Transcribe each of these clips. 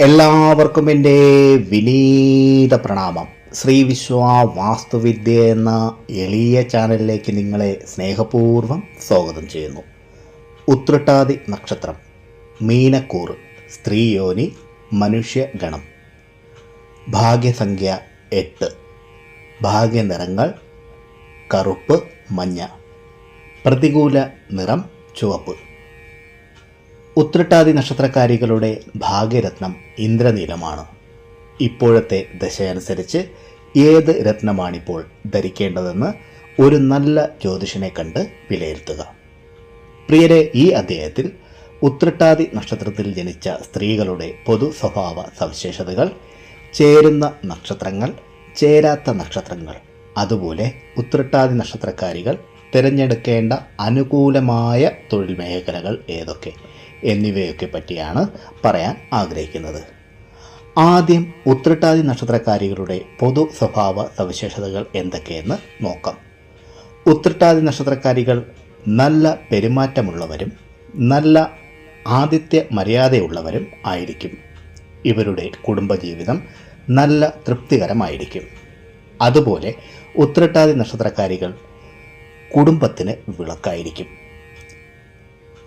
എല്ലാവർക്കും എന്റെ വിനീത പ്രണാമം. ശ്രീ വിശ്വ വാസ്തുവിദ്യ എന്ന എളിയ ചാനലിലേക്ക് നിങ്ങളെ സ്നേഹപൂർവം സ്വാഗതം ചെയ്യുന്നു. ഉത്രട്ടാതി നക്ഷത്രം മീനക്കൂർ സ്ത്രീയോനി മനുഷ്യഗണം. ഭാഗ്യസംഖ്യ എട്ട്. ഭാഗ്യനിറങ്ങൾ കറുപ്പ് മഞ്ഞ. പ്രതികൂല നിറം ചുവപ്പ്. ഉത്രട്ടാതി നക്ഷത്രക്കാരികളുടെ ഭാഗ്യരത്നം ഇന്ദ്രനീലമാണ്. ഇപ്പോഴത്തെ ദശയനുസരിച്ച് ഏത് രത്നമാണിപ്പോൾ ധരിക്കേണ്ടതെന്ന് ഒരു നല്ല ജ്യോതിഷനെ കണ്ട് വിലയിരുത്തുക. പ്രിയരെ ഈ അധ്യായത്തിൽ ഉത്രട്ടാതി നക്ഷത്രത്തിൽ ജനിച്ച സ്ത്രീകളുടെ പൊതു സ്വഭാവ സവിശേഷതകൾ ചേരുന്ന നക്ഷത്രങ്ങൾ ചേരാത്ത നക്ഷത്രങ്ങൾ അതുപോലെ ഉത്രട്ടാതി നക്ഷത്രക്കാരികൾ തിരഞ്ഞെടുക്കേണ്ട അനുകൂലമായ തൊഴിൽ മേഖലകൾ ഏതൊക്കെ? എന്നിവയൊക്കെ പറ്റിയാണ് പറയാൻ ആഗ്രഹിക്കുന്നത്. ആദ്യം ഉത്രട്ടാതി നക്ഷത്രക്കാരികളുടെ പൊതു സ്വഭാവ സവിശേഷതകൾ എന്തൊക്കെയെന്ന് നോക്കാം. ഉത്രട്ടാതി നക്ഷത്രക്കാരികൾ നല്ല പെരുമാറ്റമുള്ളവരും നല്ല ആദിത്യ മര്യാദയുള്ളവരും ആയിരിക്കും. ഇവരുടെ കുടുംബജീവിതം നല്ല തൃപ്തികരമായിരിക്കും. അതുപോലെ ഉത്രട്ടാതി നക്ഷത്രക്കാരികൾ കുടുംബത്തിന് വിളക്കായിരിക്കും.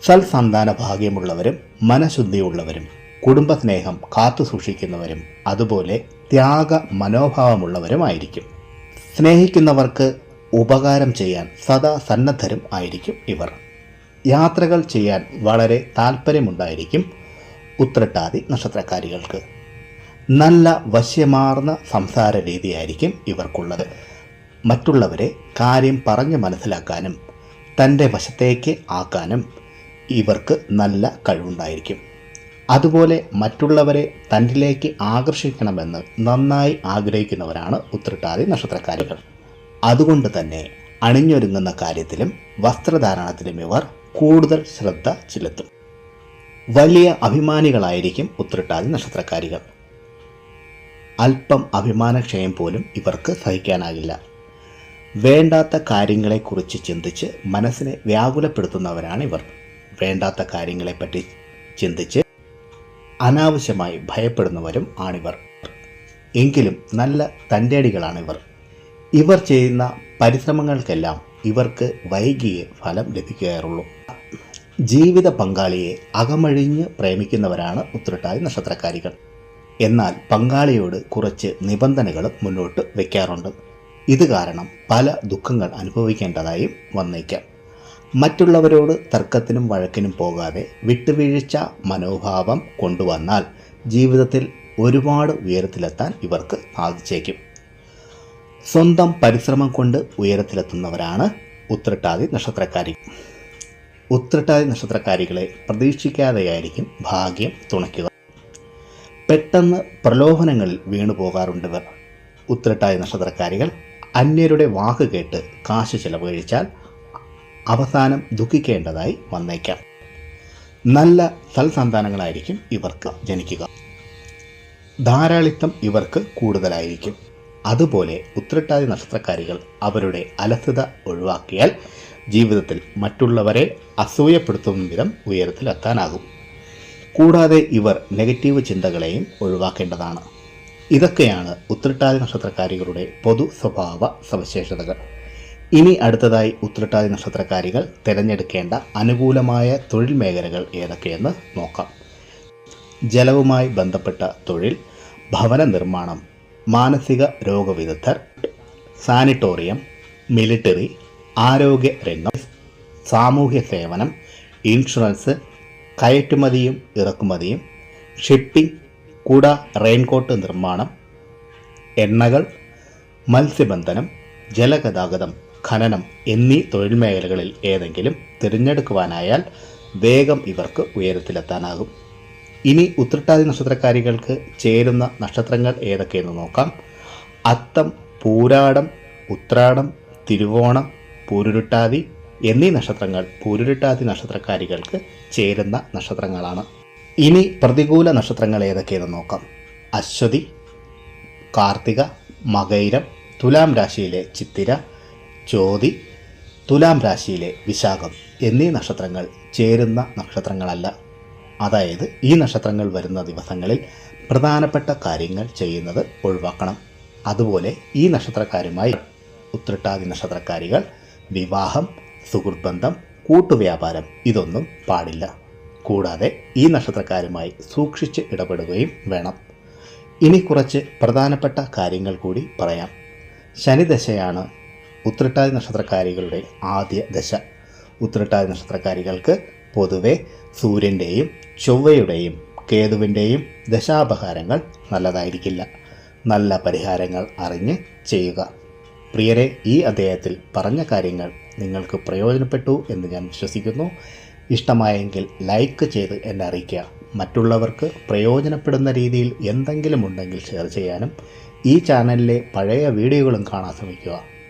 സൽസന്താന ഭാഗ്യമുള്ളവരും മനഃശുദ്ധിയുള്ളവരും കുടുംബസ്നേഹം കാത്തു സൂക്ഷിക്കുന്നവരും അതുപോലെ ത്യാഗ മനോഭാവമുള്ളവരുമായിരിക്കും. സ്നേഹിക്കുന്നവർക്ക് ഉപകാരം ചെയ്യാൻ സദാ സന്നദ്ധരും ആയിരിക്കും ഇവർ. യാത്രകൾ ചെയ്യാൻ വളരെ താല്പര്യമുണ്ടായിരിക്കും ഉത്രട്ടാതി നക്ഷത്രക്കാരികൾക്ക്. നല്ല വശ്യമാർന്ന സംസാര രീതിയായിരിക്കും ഇവർക്കുള്ളത്. മറ്റുള്ളവരെ കാര്യം പറഞ്ഞു മനസ്സിലാക്കാനും തന്റെ വശത്തേക്ക് ആക്കാനും ഇവർക്ക് നല്ല കഴിവുണ്ടായിരിക്കും. അതുപോലെ മറ്റുള്ളവരെ തന്നിലേക്ക് ആകർഷിക്കണമെന്ന് നന്നായി ആഗ്രഹിക്കുന്നവരാണ് ഉത്രട്ടാതി നക്ഷത്രക്കാരികൾ. അതുകൊണ്ട് തന്നെ അണിഞ്ഞൊരുങ്ങുന്ന കാര്യത്തിലും വസ്ത്രധാരണത്തിലും ഇവർ കൂടുതൽ ശ്രദ്ധ ചെലുത്തും. വലിയ അഭിമാനികളായിരിക്കും ഉത്രട്ടാതി നക്ഷത്രക്കാരികൾ. അല്പം അഭിമാനക്ഷയം പോലും ഇവർക്ക് സഹിക്കാനാകില്ല. വേണ്ടാത്ത കാര്യങ്ങളെക്കുറിച്ച് ചിന്തിച്ച് മനസ്സിനെ വ്യാകുലപ്പെടുത്തുന്നവരാണ് ഇവർ. വേണ്ടാത്ത കാര്യങ്ങളെപ്പറ്റി ചിന്തിച്ച് അനാവശ്യമായി ഭയപ്പെടുന്നവരും ആണിവർ. എങ്കിലും നല്ല തന്റെടികളാണിവർ. ഇവർ ചെയ്യുന്ന പരിശ്രമങ്ങൾക്കെല്ലാം ഇവർക്ക് വൈകിയേ ഫലം ലഭിക്കാറുള്ളൂ ജീവിത പങ്കാളിയെ അകമഴിഞ്ഞ് പ്രേമിക്കുന്നവരാണ് ഉത്രട്ടാതി നക്ഷത്രക്കാരികൾ. എന്നാൽ പങ്കാളിയോട് കുറച്ച് നിബന്ധനകളും മുന്നോട്ട് വയ്ക്കാറുണ്ട് ഇത് കാരണം പല ദുഃഖങ്ങൾ അനുഭവിക്കേണ്ടതായും വന്നേക്കാം. മറ്റുള്ളവരോട് തർക്കത്തിനും വഴക്കിനും പോകാതെ വിട്ടുവീഴ്ച മനോഭാവം കൊണ്ടുവന്നാൽ ജീവിതത്തിൽ ഒരുപാട് ഉയരത്തിലെത്താൻ ഇവർക്ക് സാധിച്ചേക്കും. സ്വന്തം പരിശ്രമം കൊണ്ട് ഉയരത്തിലെത്തുന്നവരാണ് ഉത്രട്ടാതി നക്ഷത്രക്കാരി. ഉത്രട്ടാതി നക്ഷത്രക്കാരികളെ പ്രതീക്ഷിക്കാതെയായിരിക്കും ഭാഗ്യം തുണയ്ക്കുക. പെട്ടെന്ന് പ്രലോഭനങ്ങളിൽ വീണു പോകാറുണ്ടിവർ ഉത്രട്ടാതി നക്ഷത്രക്കാരികൾ അന്യരുടെ വാക്ക് കേട്ട് കാശ് ചെലവഴിച്ചാൽ അവസാനം ദുഃഖിക്കേണ്ടതായി വന്നേക്കാം. നല്ല സൽസന്താനങ്ങളായിരിക്കും ഇവർക്ക് ജനിക്കുക. ധാരാളിത്തം ഇവർക്ക് കൂടുതലായിരിക്കും. അതുപോലെ ഉത്രട്ടാതി നക്ഷത്രക്കാരികൾ അവരുടെ അലസത ഒഴിവാക്കിയാൽ ജീവിതത്തിൽ മറ്റുള്ളവരെ അസൂയപ്പെടുത്തുന്ന വിധം ഉയരത്തിലെത്താനാകും. കൂടാതെ ഇവർ നെഗറ്റീവ് ചിന്തകളെയും ഒഴിവാക്കേണ്ടതാണ്. ഇതൊക്കെയാണ് ഉത്രട്ടാതി നക്ഷത്രക്കാരികളുടെ പൊതു സ്വഭാവ സവിശേഷതകൾ. ഇനി അടുത്തതായി ഉത്രട്ടാതി നക്ഷത്രക്കാരികൾ തിരഞ്ഞെടുക്കേണ്ട അനുകൂലമായ തൊഴിൽ മേഖലകൾ ഏതൊക്കെയെന്ന് നോക്കാം. ജലവുമായി ബന്ധപ്പെട്ട തൊഴിൽ ഭവന നിർമ്മാണം മാനസിക രോഗവിദഗ്ധർ സാനിറ്റോറിയം മിലിറ്ററി ആരോഗ്യ രംഗം സാമൂഹ്യ സേവനം ഇൻഷുറൻസ് കയറ്റുമതിയും ഇറക്കുമതിയും ഷിപ്പിംഗ് കുട റെയിൻകോട്ട് നിർമ്മാണം എണ്ണകൾ മത്സ്യബന്ധനം ജലഗതാഗതം ഖനനം എന്നീ തൊഴിൽ മേഖലകളിൽ ഏതെങ്കിലും തിരഞ്ഞെടുക്കുവാനായാൽ വേഗം ഇവർക്ക് ഉയരത്തിലെത്താനാകും. ഇനി ഉത്രട്ടാതി നക്ഷത്രക്കാരികൾക്ക് ചേരുന്ന നക്ഷത്രങ്ങൾ ഏതൊക്കെയെന്ന് നോക്കാം. അത്തം പൂരാടം ഉത്രാടം തിരുവോണം പൂരുരുട്ടാതി എന്നീ നക്ഷത്രങ്ങൾ പൂരുരുട്ടാതി നക്ഷത്രക്കാരികൾക്ക് ചേരുന്ന നക്ഷത്രങ്ങളാണ്. ഇനി പ്രതികൂല നക്ഷത്രങ്ങൾ ഏതൊക്കെയെന്ന് നോക്കാം. അശ്വതി കാർത്തിക മകൈരം തുലാം രാശിയിലെ ചിത്തിര ചോതി തുലാം രാശിയിലെ വിശാഖം എന്നീ നക്ഷത്രങ്ങൾ ചേരുന്ന നക്ഷത്രങ്ങളല്ല. അതായത് ഈ നക്ഷത്രങ്ങൾ വരുന്ന ദിവസങ്ങളിൽ പ്രധാനപ്പെട്ട കാര്യങ്ങൾ ചെയ്യുന്നത് ഒഴിവാക്കണം. അതുപോലെ ഈ നക്ഷത്രക്കാരുമായി ഉത്രട്ടാതി നക്ഷത്രക്കാരികൾ വിവാഹം സുഹൃത്ബന്ധം കൂട്ടുവ്യാപാരം ഇതൊന്നും പാടില്ല. കൂടാതെ ഈ നക്ഷത്രക്കാരുമായി സൂക്ഷിച്ച് ഇടപെടുകയും വേണം. ഇനി കുറച്ച് പ്രധാനപ്പെട്ട കാര്യങ്ങൾ കൂടി പറയാം. ശനിദശയാണ് ഉത്രട്ടാതി നക്ഷത്രക്കാരികളുടെ ആദ്യ ദശ. ഉത്രട്ടാതി നക്ഷത്രക്കാരികൾക്ക് പൊതുവെ സൂര്യന്റെയും ചൊവ്വയുടെയും കേതുവിന്റെയും ദശാപഹാരങ്ങൾ നല്ലതായിരിക്കില്ല. നല്ല പരിഹാരങ്ങൾ അറിഞ്ഞ് ചെയ്യുക. പ്രിയരെ ഈ അദ്ദേഹത്തിൽ പറഞ്ഞ കാര്യങ്ങൾ നിങ്ങൾക്ക് പ്രയോജനപ്പെട്ടു എന്ന് ഞാൻ വിശ്വസിക്കുന്നു. ഇഷ്ടമായെങ്കിൽ ലൈക്ക് ചെയ്ത് എന്നെ അറിയിക്കുക. മറ്റുള്ളവർക്ക് പ്രയോജനപ്പെടുന്ന രീതിയിൽ എന്തെങ്കിലും ഉണ്ടെങ്കിൽ ഷെയർ ചെയ്യാനും ഈ ചാനലിലെ പഴയ വീഡിയോകളും കാണാൻ ശ്രമിക്കുക.